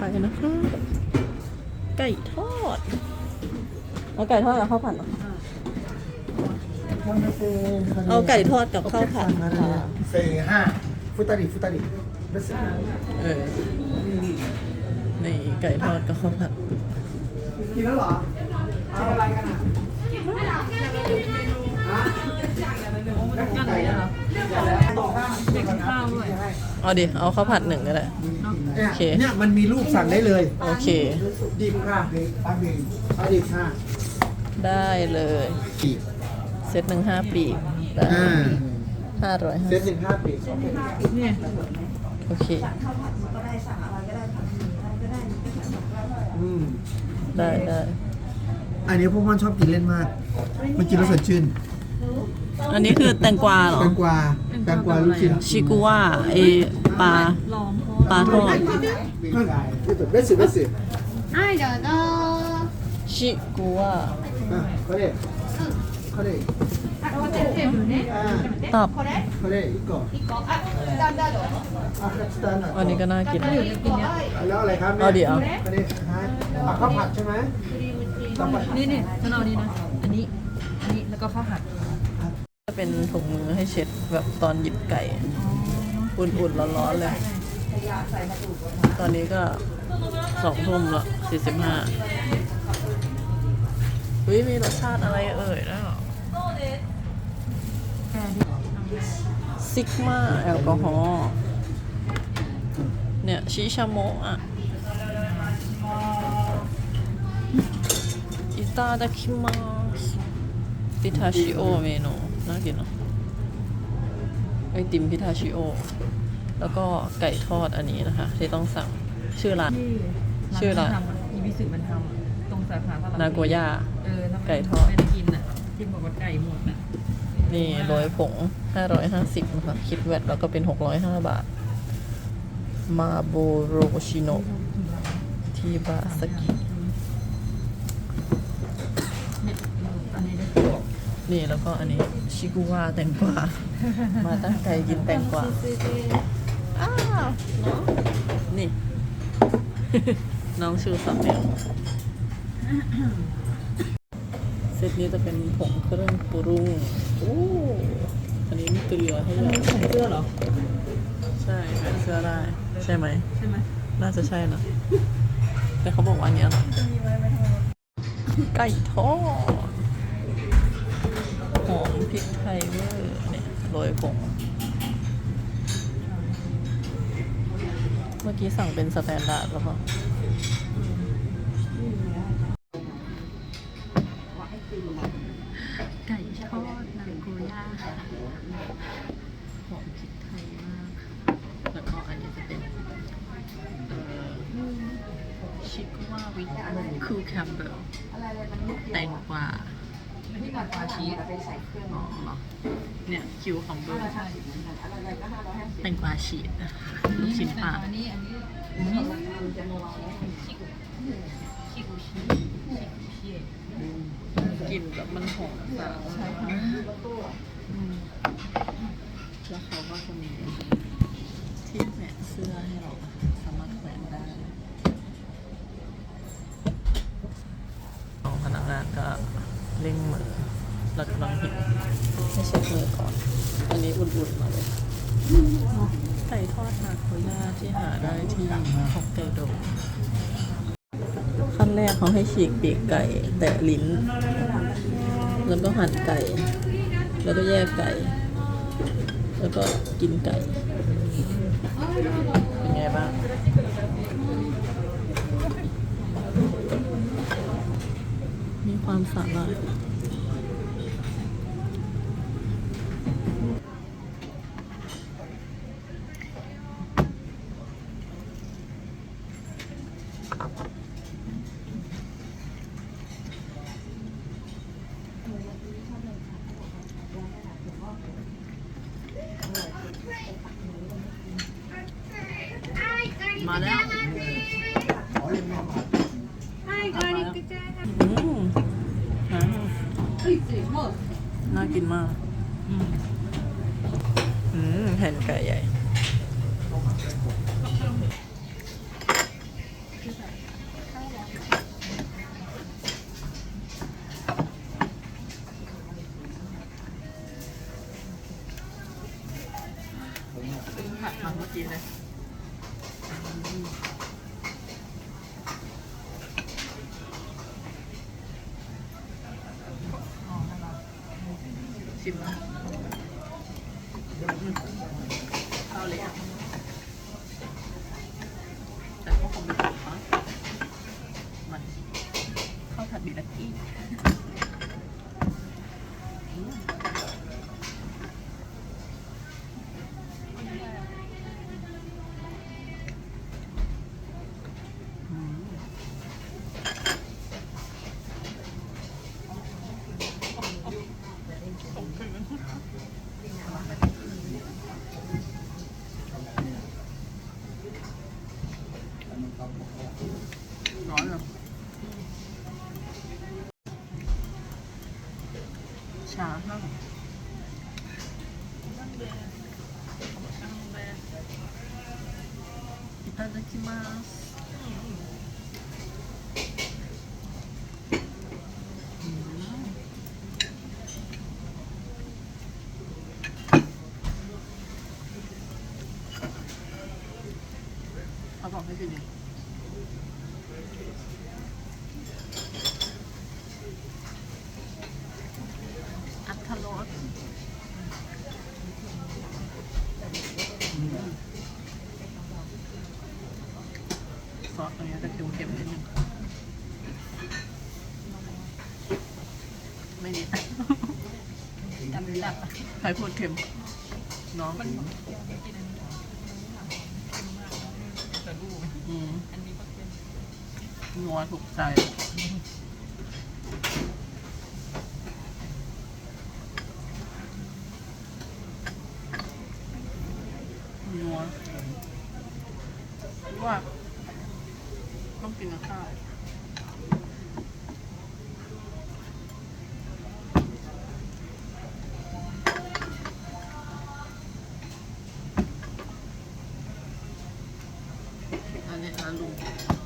ไปนะคะ ไก่ทอดเอาไก่ทอดกับข้าวผัดเหรอเอาไก่ทอดกับข้าวผัดเซห้าฟุตาริฟุตาริเออนี่ไก่ทอดกับข้าวผัดกินแล้วเหรอเอาอะไรกันอะกันไหนอะ อข้างเด็กข้าวด้วยเอาดิ เอาข้าวผัดหนึ่งก็ได้เนี่ยโอเค เนี่ยมันมีรูปสั่งได้เลยโอเค ดิบค่ะอันดิบอันดิบค่ะได้เลย ปีกเซตหนึ่งห้าปีกได้อ่าห้าร้อยห้าเซตหนึ่งห้าปีกสองปีกโอเค อืมได้ได้ อันนี้พวกมันชอบกินเล่นมาก มันกินแล้วสดชื่นอันนี้คือแตงกวาเหรอแตงกวา แตงกวาลูกชิ้น ชิกุว่าเอปลาปลาทอด เบสเบส はい、どうぞ。 ชิกุว่า อ่ะこれこれあ、こっちテーブルね。 อ่า ตับ これこれ一個一個。あ、だんだんどうぞ。 อ่ะสแตนด์ อันนี้ก็น่ากิน 一個はい。 แล้วอะไรครับแม่ เอาดิเอา อันนี้ฮะอ่ะข้าวผัดใช่ไหมข้าวผัด นี่นี่ฉันเอานี้นะ อันนี้ อันนี้ แล้วก็ข้าวผัด จะเป็นถุงมือให้เช็ดแบบตอนหยิบไก่ อุ่นๆร้อนๆเลย ตอนนี้ก็สองทุ่มละสี่สิบห้าวิมีรสชาติอะไรเอ่ยนะซิกมาแอลกอฮอล์เนี่ย ชิชาโมะอะอิตาดาคิมา พิทาชิโอเมนูน่ากินเนาะไอติมพิทาชิโอ แล้วก็ไก่ทอดอันนี้นะคะ ที่ต้องสั่งชื่อร้าน ที่ชื่ออะไรที่ทำอะอีวิสึมันทำอะตรงสาขาตลาดนาโกย่า เออถ้าม่ไก่ทอด ไม่ได้กินอะที่บอกว่าไก่หมดอะนี่โรยผง 550นะคะคิดแวดแล้วก็เป็น 605 บาท มาโบโรชิโนที่บาสกิ เนี่ยอันนี้ได้ นี่แล้วก็อันนี้ชิกุวาแตงกวา มาตั้งใจกินแตงกวา อ้าวน้องนี่ น้องชูสองนิ้วเซตนี้จะเป็นผงเครื่องปรุงโอ้อันนี้มีเกลือให้เราใส่เสื้อเหรอ ใช่แขวนเสื้อได้ ใช่ไหม ใช่ไหม น่าจะใช่นะ แต่เขาบอกว่าอันเนี้ยอร่อยไก่ทอดห อมพริกไทยเวอร์เนี่ยโรยผง เมื่อกี้สั่งเป็นสแตนดาร์ดแล้วก็ไก่ทอดนาโกย่าค่ะหอมพริกไทยมากค่ะแล้วก็อันนี้จะเป็นชิคว่าวิทคูแคมเบลแตงกวา ที่กัดปลาชีสอ๋อเหรอเนี่ยคิวคัมเบอร์ใช่แตงกวาฉีดนะคะลูกชิ้นปลาอันนี้อันนี้อันนี้ชิกุชิกุชิชิกุชิกลิ่นแบบมันหอมสาวใช่ค่ะแล้วเขาก็จะมีที่แขวนเสื้อให้เราสามารถแขวนได้น้องพนักงานก็ เร่งมือเรากำลังหิวให้เช็คมือก่อน อันนี้อุ่นๆมาเลยไก่ทอดนาโกย่าที่หาได้ที่ฮอกไกโดขั้นแรกเขาให้ฉีกปีกไก่ แตะลิ้น แล้วก็หั่นไก่ แล้วก็แยกไก่ แล้วก็กินไก่ เป็นไงบ้าง มีคว กินมาก อืม ชิมนะเอาเลยอะแต่ก็คงไม่ ร้อนเหรอ รงนี้จะเค็มๆนิดนึงไม่นิดจำจับใครพูดเค็ม น้องอืมนัวถูกใจนัวว่า ต้องกินกับข้าวอันนี้อาลุง